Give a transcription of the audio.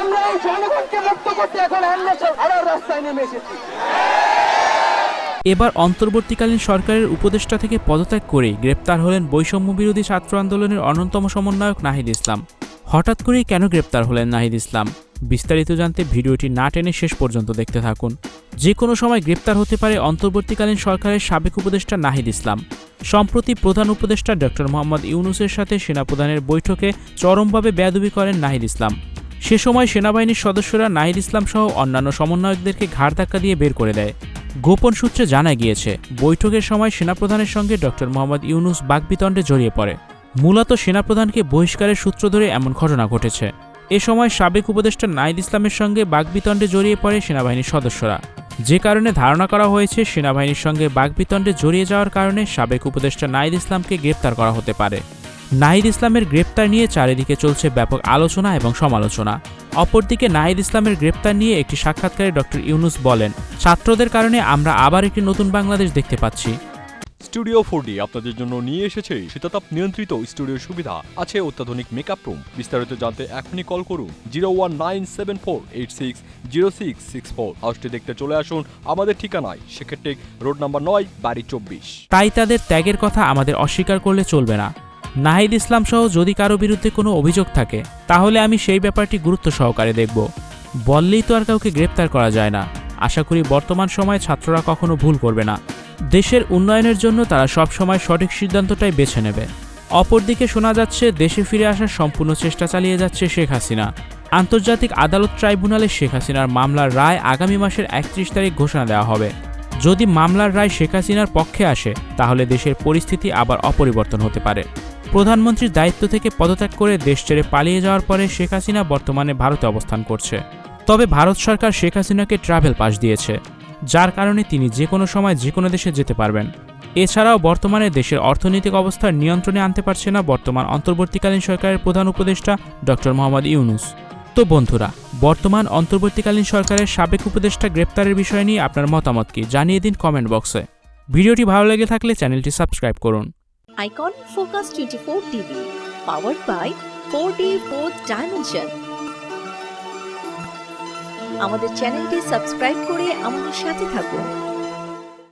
আমরা এই জনগণকে মুক্ত করতে এখন আমরা আবার রাস্তায় নেমে এসেছি। এবার অন্তর্বর্তীকালীন সরকারের উপদেষ্টা থেকে পদত্যাগ করেই গ্রেপ্তার হলেন বৈষম্য বিরোধী ছাত্র আন্দোলনের অন্যতম সমন্বয়ক নাহিদ ইসলাম। হঠাৎ করেই কেন গ্রেপ্তার হলেন নাহিদ ইসলাম? বিস্তারিত জানতে ভিডিওটি না টেনে শেষ পর্যন্ত দেখতে থাকুন। যে কোনো সময় গ্রেপ্তার হতে পারে অন্তর্বর্তীকালীন সরকারের সাবেক উপদেষ্টা নাহিদ ইসলাম। সম্প্রতি প্রধান উপদেষ্টা ডক্টর মোহাম্মদ ইউনুসের সাথে সেনাপ্রধানের বৈঠকে চরমভাবে বেয়াদবি করেন নাহিদ ইসলাম। সে সময় সেনাবাহিনীর সদস্যরা নাহিদ ইসলাম সহ অন্যান্য সমন্বয়কদেরকে ঘাড় ধাক্কা দিয়ে বের করে দেয়। গোপন সূত্রে জানা গিয়েছে, বৈঠকের সময় সেনাপ্রধানের সঙ্গে ডক্টর মোহাম্মদ ইউনুস বাগবিতণ্ডে জড়িয়ে পড়ে। মূলত সেনাপ্রধানকে বহিষ্কারের সূত্র ধরে এমন ঘটনা ঘটেছে। এ সময় সাবেক উপদেষ্টা নাইদ ইসলামের সঙ্গে বাগবিতণ্ডে জড়িয়ে পড়ে সেনাবাহিনীর সদস্যরা। যে কারণে ধারণা করা হয়েছে, সেনাবাহিনীর সঙ্গে বাগবিতণ্ডে জড়িয়ে যাওয়ার কারণে সাবেক উপদেষ্টা নাইদ ইসলামকে গ্রেপ্তার করা হতে পারে। নাহিদ ইসলামের গ্রেপ্তার নিয়ে চারিদিকে চলছে ব্যাপক আলোচনা এবং সমালোচনা। অপরদিকে নাহিদ ইসলামের গ্রেপ্তার নিয়ে একটি সাক্ষাৎকারে ডক্টর ইউনুস বলেন ছাত্রদের কারণে আমরা আবার একটি নতুন বাংলাদেশ দেখতে পাচ্ছি। স্টুডিও ফোর ডি আপনাদের জন্য নিয়ে এসেছে শীতাতাপ নিয়ন্ত্রিত স্টুডিও সুবিধা। আছে অত্যাধুনিক মেকআপ রুম। বিস্তারিত জানতে এখনই কল করুন zero one nine seven four eight six zero six six four. হাউসটি দেখতে চলে আসুন আমাদের ঠিকানায়। সেক্ষেত্রে রোড নাম্বার নয় বাড়ি চব্বিশ। তাই তাদের ত্যাগের কথা আমাদের অস্বীকার করলে চলবে না। নাহিদ ইসলাম সহ যদি কারও বিরুদ্ধে কোনো অভিযোগ থাকে, তাহলে আমি সেই ব্যাপারটি গুরুত্ব সহকারে দেখব। বললেই তো আর কাউকে গ্রেপ্তার করা যায় না। আশা করি বর্তমান সময়ে ছাত্ররা কখনো ভুল করবে না। দেশের উন্নয়নের জন্য তারা সব সময় সঠিক সিদ্ধান্তটাই বেছে নেবে। অপরদিকে শোনা যাচ্ছে, দেশে ফিরে আসার সম্পূর্ণ চেষ্টা চালিয়ে যাচ্ছে শেখ হাসিনা। আন্তর্জাতিক আদালত ট্রাইব্যুনালে শেখ হাসিনার মামলার রায় আগামী মাসের একত্রিশ তারিখ ঘোষণা দেওয়া হবে। যদি মামলার রায় শেখ হাসিনার পক্ষে আসে, তাহলে দেশের পরিস্থিতি আবার অপরিবর্তন হতে পারে। প্রধানমন্ত্রীর দায়িত্ব থেকে পদত্যাগ করে দেশ ছেড়ে পালিয়ে যাওয়ার পরে শেখ হাসিনা বর্তমানে ভারতে অবস্থান করছে। তবে ভারত সরকার শেখ হাসিনাকে ট্রাভেল পাস দিয়েছে, যার কারণে তিনি যে কোনো সময় যে কোনো দেশে যেতে পারবেন। এছাড়াও বর্তমানে দেশের অর্থনৈতিক অবস্থার নিয়ন্ত্রণে আনতে পারছে না বর্তমান অন্তর্বর্তীকালীন সরকারের প্রধান উপদেষ্টা ডক্টর মোহাম্মদ ইউনুস। তো বন্ধুরা বর্তমান অন্তর্বর্তীকালীন সরকারের সাবেক উপদেষ্টা গ্রেপ্তারের বিষয় নিয়ে আপনার মতামত কি? জানিয়ে দিন কমেন্ট বক্সে ভিডিওটি ভালো লেগে থাকলে চ্যানেলটি সাবস্ক্রাইব করুন। Icon Focus 24 TV, powered by 4D 4th Dimension. আমাদের চ্যানেলটি সাবস্ক্রাইব করে আমাদের সাথে থাকুন।